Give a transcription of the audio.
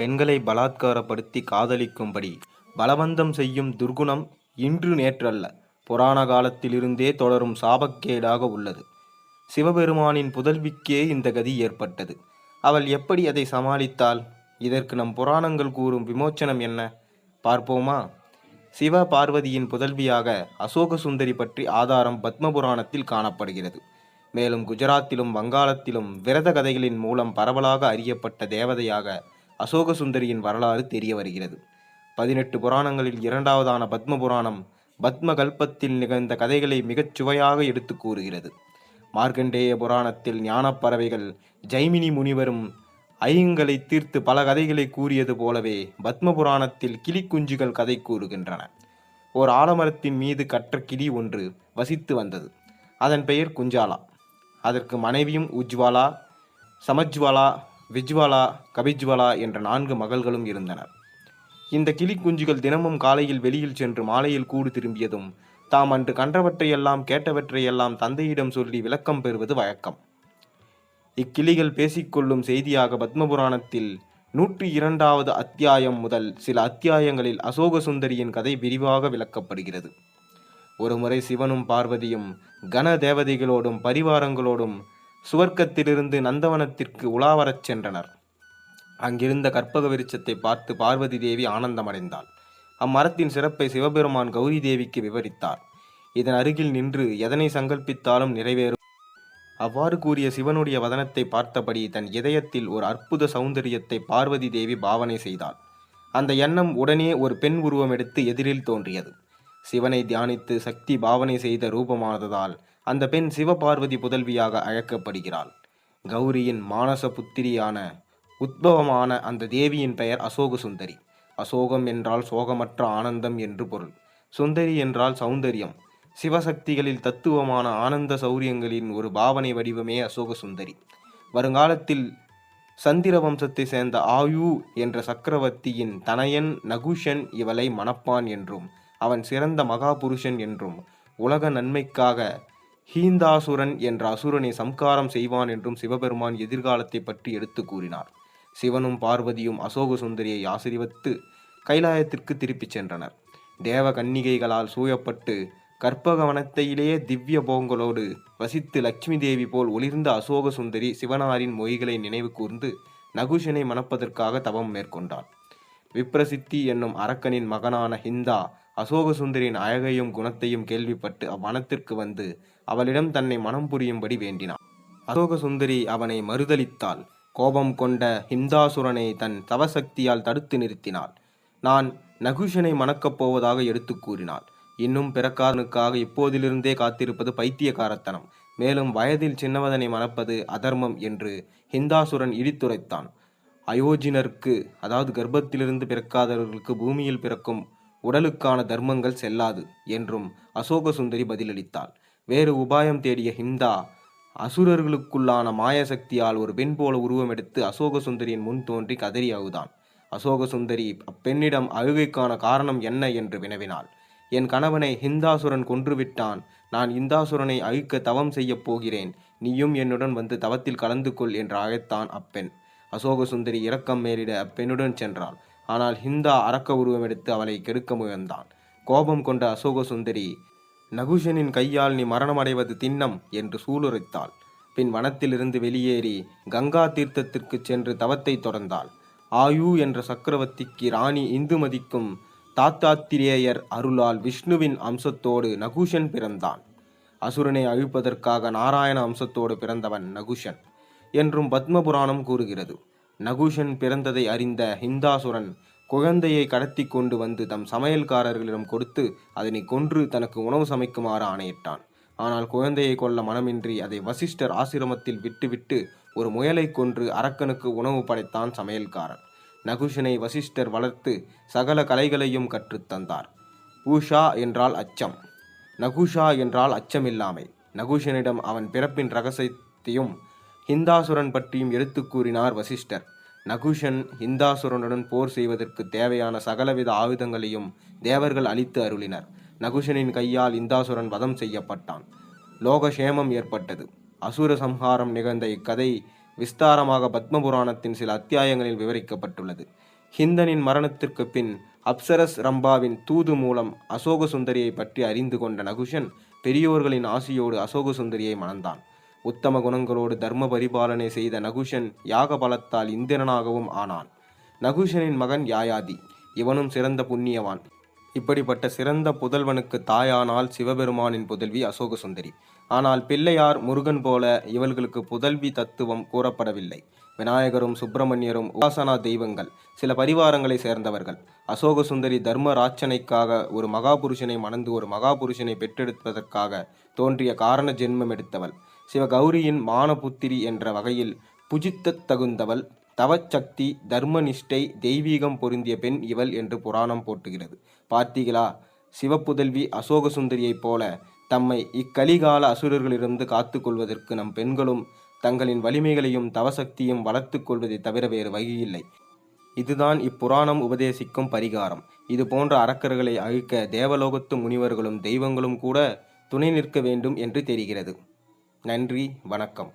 பெண்களை பலாத்காரப்படுத்தி காதலிக்கும்படி பலவந்தம் செய்யும் துர்குணம் இன்று நேற்றல்ல. புராண காலத்திலிருந்தே தொடரும் சாபக்கேடாக உள்ளது. சிவபெருமானின் புதல்விக்கே இந்த கதி ஏற்பட்டது. அவள் எப்படி அதை சமாளித்தாள்? இதற்கு நம் புராணங்கள் கூறும் விமோச்சனம் என்ன? பார்ப்போமா? சிவ பார்வதியின் புதல்வியாக அசோக சுந்தரி பற்றி ஆதாரம் பத்ம புராணத்தில் காணப்படுகிறது. மேலும் குஜராத்திலும் வங்காளத்திலும் விரத கதைகளின் மூலம் பரவலாக அறியப்பட்ட தேவதையாக அசோக சுந்தரியின் வரலாறு தெரிய வருகிறது. பதினெட்டு புராணங்களில் இரண்டாவதான பத்ம புராணம் பத்ம கல்பத்தில் நிகழ்ந்த கதைகளை மிகச் சுவையாக எடுத்து கூறுகிறது. மார்க்கண்டேய புராணத்தில் ஞானப் பறவைகள் ஜைமினி முனிவரும் ஐயங்களை தீர்த்து பல கதைகளை கூறியது போலவே பத்ம புராணத்தில் கிளிக்குஞ்சுகள் கதை கூறுகின்றன. ஓர் ஆலமரத்தின் மீது கற்ற கிளி ஒன்று வசித்து வந்தது. அதன் பெயர் குஞ்சாலா. அதற்கு மனைவியும் உஜ்வாலா சமஜ்வாலா விஜ்வாலா கபிஜ்வாலா என்ற நான்கு மகள்களும் இருந்தனர். இந்த கிளிக்குஞ்சுகள் தினமும் காலையில் வெளியில் சென்று மாலையில் கூடு திரும்பியதும் தாம் அன்று கண்டவற்றையெல்லாம் கேட்டவற்றையெல்லாம் தந்தையிடம் சொல்லி விளக்கம் பெறுவது வழக்கம். இக்கிளிகள் பேசிக்கொள்ளும் செய்தியாக பத்மபுராணத்தில் நூற்றி இரண்டாவது அத்தியாயம் முதல் சில அத்தியாயங்களில் அசோக சுந்தரியின் கதை விரிவாக விளக்கப்படுகிறது. ஒருமுறை சிவனும் பார்வதியும் கன தேவதைகளோடும் பரிவாரங்களோடும் சுவர்க்கத்திலிருந்து நந்தவனத்திற்கு உலாவரச் சென்றனர். அங்கிருந்த கற்பக விருட்சத்தை பார்த்து பார்வதி தேவி ஆனந்தமடைந்தாள். அம்மரத்தின் சிறப்பை சிவபெருமான் கௌரி தேவிக்கு விவரித்தார். இதன் அருகில் நின்று எதனை சங்கல்பித்தாலும் நிறைவேறும் அவ்வாறு கூறிய சிவனுடைய வதனத்தை பார்த்தபடி தன் இதயத்தில் ஒரு அற்புத சௌந்தரியத்தை பார்வதி தேவி பாவனை செய்தாள். அந்த எண்ணம் உடனே ஒரு பெண் உருவம் எடுத்து எதிரில் தோன்றியது. சிவனை தியானித்து சக்தி பாவனை செய்த ரூபமானதால் அந்த பெண் சிவபார்வதி புதல்வியாக அழைக்கப்படுகிறாள். கௌரியின் மானச புத்திரியான உத்பவமான அந்த தேவியின் பெயர் அசோக சுந்தரி. அசோகம் என்றால் சோகமற்ற ஆனந்தம் என்று பொருள். சுந்தரி என்றால் சௌந்தரியம். சிவசக்திகளில் தத்துவமான ஆனந்த சௌரியங்களின் ஒரு பாவனை வடிவமே அசோக சுந்தரி. வருங்காலத்தில் சந்திர வம்சத்தை சேர்ந்த ஆயு என்ற சக்கரவர்த்தியின் தனையன் நகுஷன் இவளை மணப்பான் என்றும் அவன் சிறந்த மகாபுருஷன் என்றும் உலக நன்மைக்காக ஹீந்தாசுரன் என்ற அசுரனை சம்காரம் செய்வான் என்றும் சிவபெருமான் எதிர்காலத்தை பற்றி எடுத்து கூறினார். சிவனும் பார்வதியும் அசோக சுந்தரியை ஆசீர்வத்து கைலாயத்திற்கு திருப்பிச் சென்றனர். தேவ கன்னிகைகளால் சூழப்பட்டு கற்பகவனத்தையிலேயே திவ்ய போங்கலோடு வசித்து லட்சுமி தேவி போல் ஒளிர்ந்த அசோக சுந்தரி சிவனாரின் மொழிகளை நினைவு கூர்ந்து நகுஷனை மணப்பதற்காக தவம் மேற்கொண்டாள். விப்ரசித்தி என்னும் அரக்கனின் மகனான ஹிந்தா அசோக சுந்தரின் அழகையும் குணத்தையும் கேள்விப்பட்டு அவ்வனத்திற்கு வந்து அவளிடம் தன்னை மனம் புரியும்படி வேண்டினான். அசோக சுந்தரி அவனை மறுதலித்தாள். கோபம் கொண்ட ஹிந்தாசுரனை தன் தவசக்தியால் தடுத்து நிறுத்தினாள். நான் நகுஷனை மணக்கப் போவதாக எடுத்து கூறினாள். இன்னும் பிறக்காரனுக்காக இப்போதிலிருந்தே காத்திருப்பது பைத்தியக்காரத்தனம். மேலும் வயதில் சின்னவதனை மணப்பது அதர்மம் என்று ஹிந்தாசுரன் இடித்துரைத்தான். அயோஜினருக்கு அதாவது கர்ப்பத்திலிருந்து பிறக்காதவர்களுக்கு பூமியில் பிறக்கும் உடலுக்கான தர்மங்கள் செல்லாது என்றும் அசோக சுந்தரி பதிலளித்தாள். வேறு உபாயம் தேடிய ஹிந்தா அசுரர்களுக்குள்ளான மாயசக்தியால் ஒரு பெண் போல உருவம் எடுத்து அசோக சுந்தரியின் முன் தோன்றி கதறி அழுதான் அசோக சுந்தரி அப்பெண்ணிடம் அழுகைக்கான காரணம் என்ன என்று வினவினாள். என் கணவனை ஹிந்தாசுரன் கொன்றுவிட்டான். நான் இந்தாசுரனை அழிக்க தவம் செய்யப் போகிறேன். நீயும் என்னுடன் வந்து தவத்தில் கலந்து கொள் என்று அழைத்தான் அப்பெண். அசோக சுந்தரி இரக்கம் மேலிட அப்பெண்ணுடன் சென்றாள். ஆனால் ஹிந்தா அரக்க உருவம் எடுத்து அவளை கெடுக்க முயன்றான். கோபம் கொண்ட அசோக சுந்தரி நகுஷனின் கையால் நீ மரணமடைவது திண்ணம் என்று சூளுரைத்தாள். பின் வனத்திலிருந்து வெளியேறி கங்கா தீர்த்தத்திற்கு சென்று தவத்தை தொடர்ந்தாள். ஆயு என்ற சக்கரவர்த்திக்கு ராணி இந்துமதிக்கும் தாத்தாத்திரேயர் அருளால் விஷ்ணுவின் அம்சத்தோடு நகுஷன் பிறந்தான். அசுரனை அழிப்பதற்காக நாராயண அம்சத்தோடு பிறந்தவன் நகுஷன் என்றும் பத்மபுராணம் கூறுகிறது. நகுஷன் பிறந்ததை அறிந்த ஹிந்தாசுரன் குழந்தையை கடத்தி கொண்டு வந்து தம் சமையல்காரர்களிடம் கொடுத்து அதனை கொன்று தனக்கு உணவு சமைக்குமாறு ஆணையிட்டான். ஆனால் குழந்தையை கொல்ல மனமின்றி அதை வசிஷ்டர் ஆசிரமத்தில் விட்டுவிட்டு ஒரு முயலை கொன்று அரக்கனுக்கு உணவு படைத்தான் சமையல்காரன். நகுஷனை வசிஷ்டர் வளர்த்து சகல கலைகளையும் கற்றுத்தந்தார் ஊஷா என்றால் அச்சம். நகுஷா என்றால் அச்சமில்லாமை. நகுஷனிடம் அவன் பிறப்பின் ரகசியத்தையும் ஹிந்தாசுரன் பற்றியும் எடுத்துக் கூறினார் வசிஷ்டர். நகுஷன் ஹிந்தாசுரனுடன் போர் செய்வதற்கு தேவையான சகலவித ஆயுதங்களையும் தேவர்கள் அளித்து அருளினர். நகுஷனின் கையால் இந்தாசுரன் வதம் செய்யப்பட்டான். லோகசேமம் ஏற்பட்டது. அசுர சம்ஹாரம் நிகழ்ந்த இக்கதை விஸ்தாரமாக பத்மபுராணத்தின் சில அத்தியாயங்களில் விவரிக்கப்பட்டுள்ளது. ஹிந்தனின் மரணத்திற்கு பின் அப்சரஸ் ரம்பாவின் தூது மூலம் அசோக சுந்தரியை பற்றி அறிந்து கொண்ட நகுஷன் பெரியோர்களின் ஆசியோடு அசோக சுந்தரியை மணந்தான். உத்தம குணங்களோடு தர்ம பரிபாலனை செய்த நகுஷன் யாக பலத்தால் இந்திரனாகவும் ஆனான். நகுஷனின் மகன் யாயாதி. இவனும் சிறந்த புண்ணியவான். இப்படிப்பட்ட சிறந்த புதல்வனுக்கு தாயானால் சிவபெருமானின் புதல்வி அசோக சுந்தரி ஆனால் பிள்ளையார் முருகன் போல இவர்களுக்கு புதல்வி தத்துவம் கூறப்படவில்லை. விநாயகரும் சுப்பிரமணியரும் உபாசனா தெய்வங்கள் சில பரிவாரங்களை சேர்ந்தவர்கள். அசோக சுந்தரி தர்ம ராட்சனைக்காக ஒரு மகாபுருஷனை மணந்து ஒரு மகாபுருஷனை பெற்றெடுப்பதற்காக தோன்றிய காரண ஜென்மம் எடுத்தவள். சிவகௌரியின் மானபுத்திரி என்ற வகையில் புஜித்தத் தகுந்தவள் தவச்சக்தி தர்மனிஷ்டை தெய்வீகம் பொருந்திய பெண் இவள் என்று புராணம் போட்டுகிறது பார்த்தீங்களா சிவப்புதல்வி அசோக சுந்தரியைப் போல தம்மை இக்கலிகால அசுரர்களிலிருந்து காத்துக்கொள்வதற்கு நம் பெண்களும் தங்களின் வலிமைகளையும் தவசக்தியும் வளர்த்துக் கொள்வதை தவிர வேறு வழியில்லை. இதுதான் இப்புராணம் உபதேசிக்கும் பரிகாரம். இது போன்ற அரக்கர்களை அழிக்க தேவலோகத்து முனிவர்களும் தெய்வங்களும் கூட துணை நிற்க வேண்டும் என்று தெரிகிறது. நன்றி வணக்கம்.